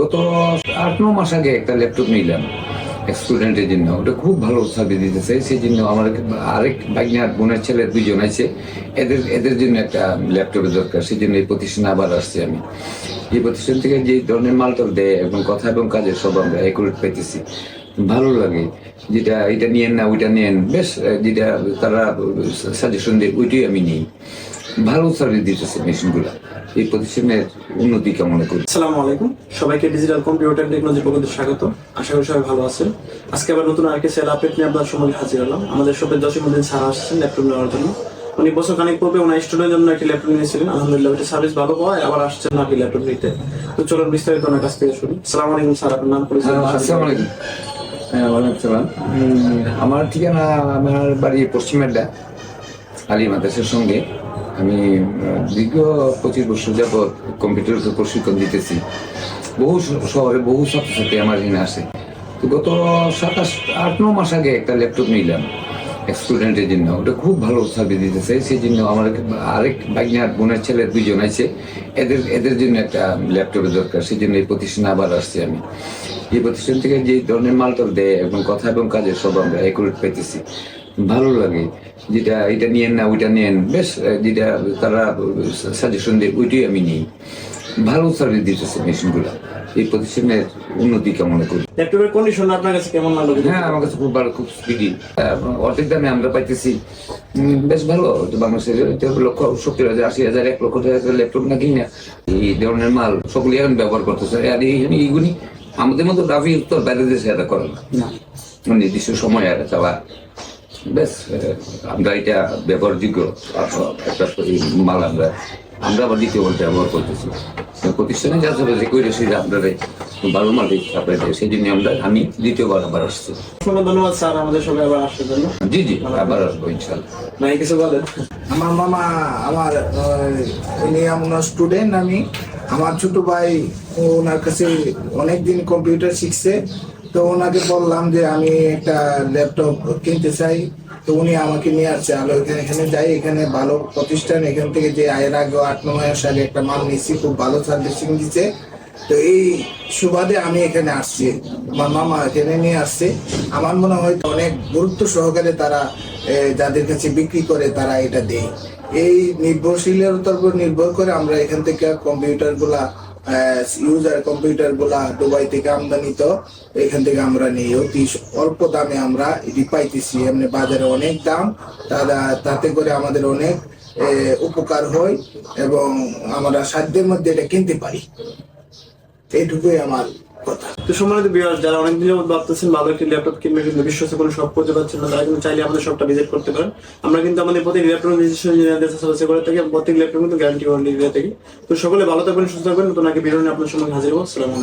গত আট, ন মাস আগে একটা ল্যাপটপ নিলাম স্টুডেন্টের জন্য। ওটা খুব ভালো সার্ভিস দিতেছে সেই জন্য আমার আরেক ভাগ্নার বোনের ছেলে দুজন আছে। এদের এদের জন্য একটা ল্যাপটপের দরকার সেই জন্য এই প্রতিষ্ঠানে আবার আসছি আমি। এই প্রতিষ্ঠান থেকে যে ধরনের মালটাল দেয় এবং কথা এবং কাজের সব আমরা একুরেট পাইতেছি। ভালো লাগে, যেটা এটা নিয়েন না, ওইটা নেন। বেশ, যেটা তারা সাজেশন দেয়, ওইটাই আমি নিই। ভালো সার্ভিস দিতেছে মেশিনগুলো। এই প্রতিষ্ঠানের উন্নতি কামনা করি? আসসালামু আলাইকুম। সবাইকে ডিজিটাল কম্পিউটার টেকনোলজি পক্ষে স্বাগত। আশা করি সবাই ভালো আছেন। আজকে আবার নতুন আরেকটি সেল আপডেট নিয়ে আপনার সময় হাজির হলাম। আমাদের শপের জসিমুদ্দিন স্যার আসছেন ল্যাপটপ নেওয়ার জন্য। উনি বছর খানিক পূর্বে ওনার স্টুডেন্টের জন্য একটি ল্যাপটপ নিয়েছিলেন। আলহামদুলিল্লাহ ওইটা সার্ভিস ভালো পাওয়ায় আবার আসছেন নাকি ল্যাপটপ নিতে। তো চলুন বিস্তারিত ওনার কাছ থেকে শুনি। আসসালামু আলাইকুম স্যার আপনার নাম পরিচয় আসসালামু আলাইকুম। হ্যাঁ ওয়ালাইকুম সালাম উম, আমার ঠিকানা আমার বাড়ি পশ্চিমেরডা আলী মাদ্রাসার সঙ্গে। আমি দীর্ঘ পঁচিশ বছর যাবৎ কম্পিউটার প্রশিক্ষণ দিতেছি। বহু শহরে বহু ছাত্রছাত্রী আমার এখানে আসে। তো গত সাতাশ, আট, ন মাস আগে একটা ল্যাপটপ নিলাম স্টুডেন্টের জন্য। ওটা খুব ভালো সার্ভিস দিতেছে, সেই জন্য আমার আরেক ভাগ্নার বোনের ছেলে দুজন আছে। এদের এদের জন্য একটা ল্যাপটপের দরকার, সেই জন্য এই প্রতিষ্ঠানে আবার আসছি আমি। এই প্রতিষ্ঠান থেকে যে ধরনের মালটাল দেয় এবং কথা এবং কাজের সব আমরা একুরেট পাইতেছি। ভালো লাগে। যেটা এটা নিয়েন না ওইটা নেন। বেশ যেটা তারা সাজেশন দেয় ওইটাই আমি নিই। ভালো সার্ভিস দিতেছে মেশিনগুলো। এই প্রতিষ্ঠানের উন্নতি কামনা করি। ল্যাপটপের কন্ডিশন আপনার কাছে কেমন লাগল? হ্যাঁ আমার কাছে খুব ভালো খুব স্পিডি অর্ধেক দামে আমরা পাইতেছি। বেশ ভালো। বাংলাদেশের লক্ষ সত্তর হাজার আশি হাজার এক লক্ষ টাকা ল্যাপটপ না কিনা। এই ধরনের মাল সকলেই এখন ব্যবহার করতেছে। আর এই- এইগুলি আমাদের মতো গ্রাফি উত্তর বাইরে দেশে এটা করে না। না। নির্দিষ্ট সময় আর চালা বেশ আমরা এটা ব্যবহারযোগ্য একটা মাল আমরা আমরা আবার দ্বিতীয় বলতে ব্যবহার করতেছি। প্রতিষ্ঠানে যা চলে যে কইরে সেই আপনারা ভালো মাল দিচ্ছে আপনাদের সেই জন্য আমরা আমি দ্বিতীয়বার আবার আসছি। ধন্যবাদ স্যার আমাদের সবাই আবার আসার জন্য। জি জি আবার আসব ইনশাল্লাহ ভাই কিছু বলেন। আমার মামা আমার উনি আমার স্টুডেন্ট আমি। আমার ছোট ভাই ওনার কাছে অনেকদিন কম্পিউটার শিখছে। তো ওনাকে বললাম যে আমি একটা ল্যাপটপ কিনতে চাই। তো উনি আমাকে নিয়ে আসছে। আলো এখানে এখানে যাই, এখানে ভালো প্রতিষ্ঠান। এখান থেকে যে আয়ের আগে আট, নয় সালে একটা মাল নিচ্ছি খুব ভালো সার্ভিসিং দিচ্ছে তো এই সুবাদে আমি এখানে আসছি। আমার মামা এখানে নিয়ে আসছে। আমার মনে হয় অনেক গুরুত্ব সহকারে তারা যাদের কাছে বিক্রি করে, তারা এটা দেয়। এই নির্ভরশীলতার উপর নির্ভর করে আমরা এখান থেকে কম্পিউটার গুলা ইউজার কম্পিউটারগুলা দুবাই থেকে আমদানি তো, এখান থেকে আমরা নিই। অতি অল্প দামে আমরা এটি পাইতেছি। এমনি বাজারে অনেক দাম তাতে করে আমাদের অনেক উপকার হয় এবং আমরা সাধ্যের মধ্যে এটা কিনতে পারি। এইটুকুই আমার কথা। তো সম্মানিত বিয়ার যারা অনেকদিন যাবত ভাবতেছেন ভালো একটি ল্যাপটপ কিনবে, কিন্তু বিশ্বাসে কোনো শপ করতে পারছেন না, তারা কিন্তু চাইলে আমাদের শপটা ভিজিট করতে পারেন। আমরা কিন্তু আমাদের প্রত্যেক ল্যাপটপ রেজিস্ট্রেশন সার্ভিস করে থাকি প্রত্যেক ল্যাপটপ কিন্তু গ্যারান্টি ওয়ারেন্টি দিয়ে থাকি। তো সকলে ভালো থাকবেন, সুস্থ থাকবেন। নতুন আগে বিরোধী আপনার সঙ্গে হাজির হব। আসসালামু আলাইকুম।